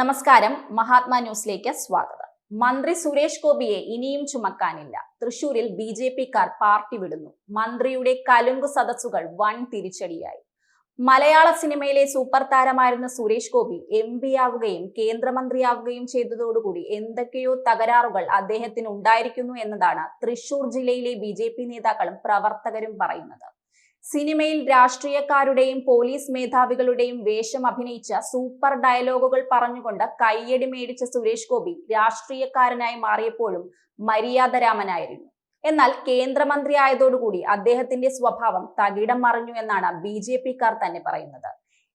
നമസ്കാരം. മഹാത്മാ ന്യൂസിലേക്ക് സ്വാഗതം. മന്ത്രി സുരേഷ് ഗോപിയെ ഇനിയും ചുമക്കാനില്ല. തൃശൂരിൽ ബി ജെ പിക്കാർ പാർട്ടി വിടുന്നു. മന്ത്രിയുടെ കലുങ്കു സദസ്സുകൾ വൻ തിരിച്ചടിയായി. മലയാള സിനിമയിലെ സൂപ്പർ താരമായിരുന്ന സുരേഷ് ഗോപി എം പി ആവുകയും കേന്ദ്രമന്ത്രിയാവുകയും ചെയ്തതോടുകൂടി എന്തൊക്കെയോ തകരാറുകൾ അദ്ദേഹത്തിന് ഉണ്ടായിരിക്കുന്നു എന്നതാണ് തൃശൂർ ജില്ലയിലെ ബി നേതാക്കളും പ്രവർത്തകരും പറയുന്നത്. സിനിമയിൽ രാഷ്ട്രീയക്കാരുടെയും പോലീസ് മേധാവികളുടെയും വേഷം അഭിനയിച്ച സൂപ്പർ ഡയലോഗുകൾ പറഞ്ഞുകൊണ്ട് കയ്യടി മേടിച്ച സുരേഷ് ഗോപി രാഷ്ട്രീയക്കാരനായി മാറിയപ്പോഴും മര്യാദരാമനായിരുന്നു. എന്നാൽ കേന്ദ്രമന്ത്രി ആയതോടുകൂടി അദ്ദേഹത്തിന്റെ സ്വഭാവം തകിടം മറിഞ്ഞു എന്നാണ് ബി ജെ പിക്കാർ തന്നെ പറയുന്നത്.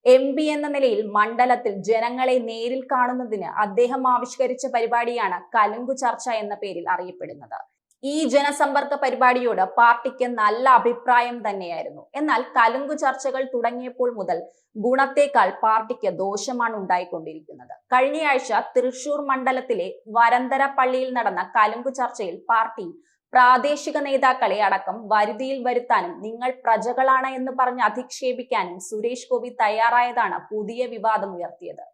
എം പി എന്ന നിലയിൽ മണ്ഡലത്തിൽ ജനങ്ങളെ നേരിൽ കാണുന്നതിന് അദ്ദേഹം ആവിഷ്കരിച്ച പരിപാടിയാണ് കലുങ്കു ചർച്ച എന്ന പേരിൽ അറിയപ്പെടുന്നത്. ഈ ജനസമ്പർക്ക പരിപാടിയോട് പാർട്ടിക്ക് നല്ല അഭിപ്രായം തന്നെയായിരുന്നു. എന്നാൽ കലുങ്കു ചർച്ചകൾ തുടങ്ങിയപ്പോൾ മുതൽ ഗുണത്തേക്കാൾ പാർട്ടിക്ക് ദോഷമാണ് ഉണ്ടായിക്കൊണ്ടിരിക്കുന്നത്. കഴിഞ്ഞയാഴ്ച തൃശൂർ മണ്ഡലത്തിലെ വരന്തര പള്ളിയിൽ നടന്ന കലുങ്കു ചർച്ചയിൽ പാർട്ടി പ്രാദേശിക നേതാക്കളെ അടക്കം വരുതിയിൽ വരുത്താനും നിങ്ങൾ പ്രജകളാണ് എന്ന് പറഞ്ഞ് അധിക്ഷേപിക്കാനും സുരേഷ് ഗോപി തയ്യാറായതാണ് പുതിയ വിവാദം ഉയർത്തിയത്.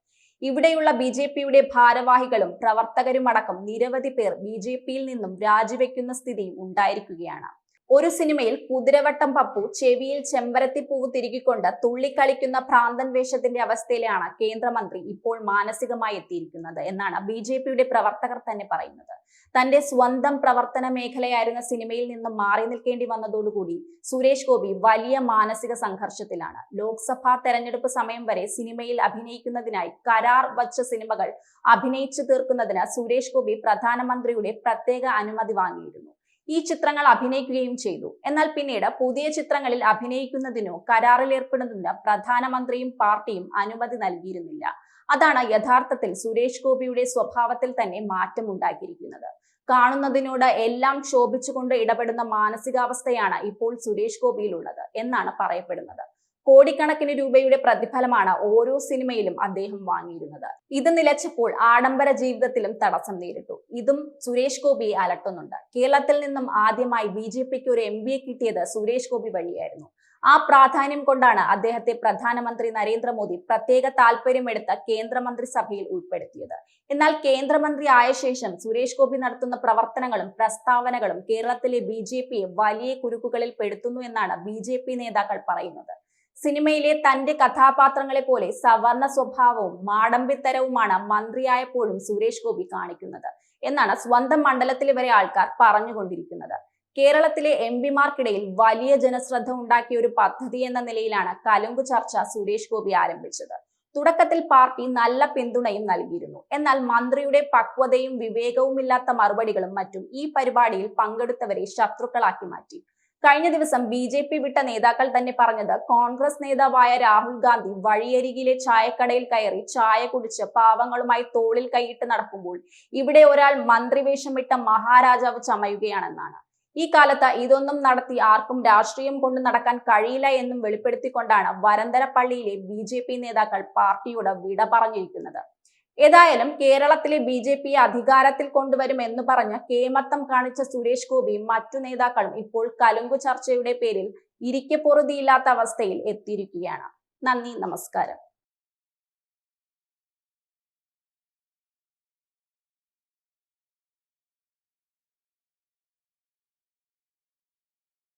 ഇവിടെയുള്ള ബി ജെ പിയുടെ ഭാരവാഹികളും പ്രവർത്തകരുമടക്കം നിരവധി പേർ ബി ജെ പിയിൽ നിന്നും രാജിവെക്കുന്ന സ്ഥിതിയും ഉണ്ടായിരിക്കുകയാണ്. ഒരു സിനിമയിൽ കുതിരവട്ടം പപ്പു ചെവിയിൽ ചെമ്പരത്തി ചെമ്പരത്തിപ്പൂവ് തിരുകിക്കൊണ്ട് തുള്ളിക്കളിക്കുന്ന ഭ്രാന്തൻ വേഷത്തിന്റെ അവസ്ഥയിലാണ് കേന്ദ്രമന്ത്രി ഇപ്പോൾ മാനസികമായി എത്തിയിരിക്കുന്നത് എന്നാണ് ബി ജെ പിയുടെ പ്രവർത്തകർ തന്നെ പറയുന്നത്. തന്റെ സ്വന്തം പ്രവർത്തന മേഖലയായിരുന്ന സിനിമയിൽ നിന്ന് മാറി നിൽക്കേണ്ടി വന്നതോടുകൂടി സുരേഷ് ഗോപി വലിയ മാനസിക സംഘർഷത്തിലാണ്. ലോക്സഭാ തെരഞ്ഞെടുപ്പ് സമയം വരെ സിനിമയിൽ അഭിനയിക്കുന്നതിനായി കരാർ വച്ച സിനിമകൾ അഭിനയിച്ചു തീർക്കുന്നതിന് സുരേഷ് ഗോപി പ്രധാനമന്ത്രിയുടെ പ്രത്യേക അനുമതി വാങ്ങിയിരുന്നു. ഈ ചിത്രങ്ങൾ അഭിനയിക്കുകയും ചെയ്തു. എന്നാൽ പിന്നീട് പുതിയ ചിത്രങ്ങളിൽ അഭിനയിക്കുന്നതിനോ കരാറിൽ ഏർപ്പെടുന്നതിന് പ്രധാനമന്ത്രിയും പാർട്ടിയും അനുമതി നൽകിയിരുന്നില്ല. അതാണ് യഥാർത്ഥത്തിൽ സുരേഷ് ഗോപിയുടെ സ്വഭാവത്തിൽ തന്നെ മാറ്റം ഉണ്ടാക്കിയിരിക്കുന്നത് കാണുന്നതിനോട് എല്ലാം ക്ഷോഭിച്ചുകൊണ്ട് ഇടപെടുന്ന മാനസികാവസ്ഥയാണ് ഇപ്പോൾ സുരേഷ് ഗോപിയിലുള്ളത് എന്നാണ് പറയപ്പെടുന്നത്. കോടിക്കണക്കിന് രൂപയുടെ പ്രതിഫലമാണ് ഓരോ സിനിമയിലും അദ്ദേഹം വാങ്ങിയിരുന്നത്. ഇത് നിലച്ചപ്പോൾ ആഡംബര ജീവിതത്തിലും തടസ്സം നേരിട്ടു. ഇതും സുരേഷ് ഗോപിയെ അലട്ടുന്നുണ്ട്. കേരളത്തിൽ നിന്നും ആദ്യമായി ബി ജെ പിക്ക് ഒരു എം കിട്ടിയത് സുരേഷ് ഗോപി വഴിയായിരുന്നു. ആ പ്രാധാന്യം കൊണ്ടാണ് അദ്ദേഹത്തെ പ്രധാനമന്ത്രി നരേന്ദ്രമോദി പ്രത്യേക താല്പര്യമെടുത്ത കേന്ദ്രമന്ത്രിസഭയിൽ ഉൾപ്പെടുത്തിയത്. എന്നാൽ കേന്ദ്രമന്ത്രി ആയ ശേഷം സുരേഷ് ഗോപി നടത്തുന്ന പ്രവർത്തനങ്ങളും പ്രസ്താവനകളും കേരളത്തിലെ ബി പിയെ വലിയ കുരുക്കുകളിൽ പെടുത്തുന്നു എന്നാണ് ബി നേതാക്കൾ പറയുന്നത്. സിനിമയിലെ തന്റെ കഥാപാത്രങ്ങളെ പോലെ സവർണ സ്വഭാവവും മാടമ്പിത്തരവുമാണ് മന്ത്രിയായപ്പോഴും സുരേഷ് ഗോപി കാണിക്കുന്നത് എന്നാണ് സ്വന്തം മണ്ഡലത്തിലെ വരെ ആൾക്കാർ പറഞ്ഞുകൊണ്ടിരിക്കുന്നത്. കേരളത്തിലെ എം പിമാർക്കിടയിൽ വലിയ ജനശ്രദ്ധ ഉണ്ടാക്കിയ ഒരു പദ്ധതി എന്ന നിലയിലാണ് കലുങ്കു ചർച്ച സുരേഷ് ഗോപി ആരംഭിച്ചത്. തുടക്കത്തിൽ പാർട്ടി നല്ല പിന്തുണയും നൽകിയിരുന്നു. എന്നാൽ മന്ത്രിയുടെ പക്വതയും വിവേകവുമില്ലാത്ത മറുപടികളും മറ്റും ഈ പരിപാടിയിൽ പങ്കെടുത്തവരെ ശത്രുക്കളാക്കി മാറ്റി. കഴിഞ്ഞ ദിവസം ബി ജെ പി വിട്ട നേതാക്കൾ തന്നെ പറഞ്ഞത് കോൺഗ്രസ് നേതാവായ രാഹുൽ ഗാന്ധി വഴിയരികിലെ ചായക്കടയിൽ കയറി ചായ കുടിച്ച് പാവങ്ങളുമായി തോളിൽ കൈയിട്ട് നടക്കുമ്പോൾ ഇവിടെ ഒരാൾ മന്ത്രിവേഷം വിട്ട മഹാരാജാവ് ചമയുകയാണെന്നാണ്. ഈ കാലത്ത് ഇതൊന്നും നടത്തി ആർക്കും രാഷ്ട്രീയം കൊണ്ടു നടക്കാൻ കഴിയില്ല എന്നും വെളിപ്പെടുത്തിക്കൊണ്ടാണ് വരന്തരപ്പള്ളിയിലെ ബി നേതാക്കൾ പാർട്ടിയുടെ വിട പറഞ്ഞിരിക്കുന്നത്. ഏതായാലും കേരളത്തിലെ ബി ജെ പി അധികാരത്തിൽ കൊണ്ടുവരും എന്ന് പറഞ്ഞ് കേമത്തം കാണിച്ച സുരേഷ് ഗോപിയും മറ്റു നേതാക്കളും ഇപ്പോൾ കലുങ്കു ചർച്ചയുടെ പേരിൽ ഇരിക്കപ്പൊറുതിയില്ലാത്ത അവസ്ഥയിൽ എത്തിയിരിക്കുകയാണ്. നന്ദി നമസ്കാരം.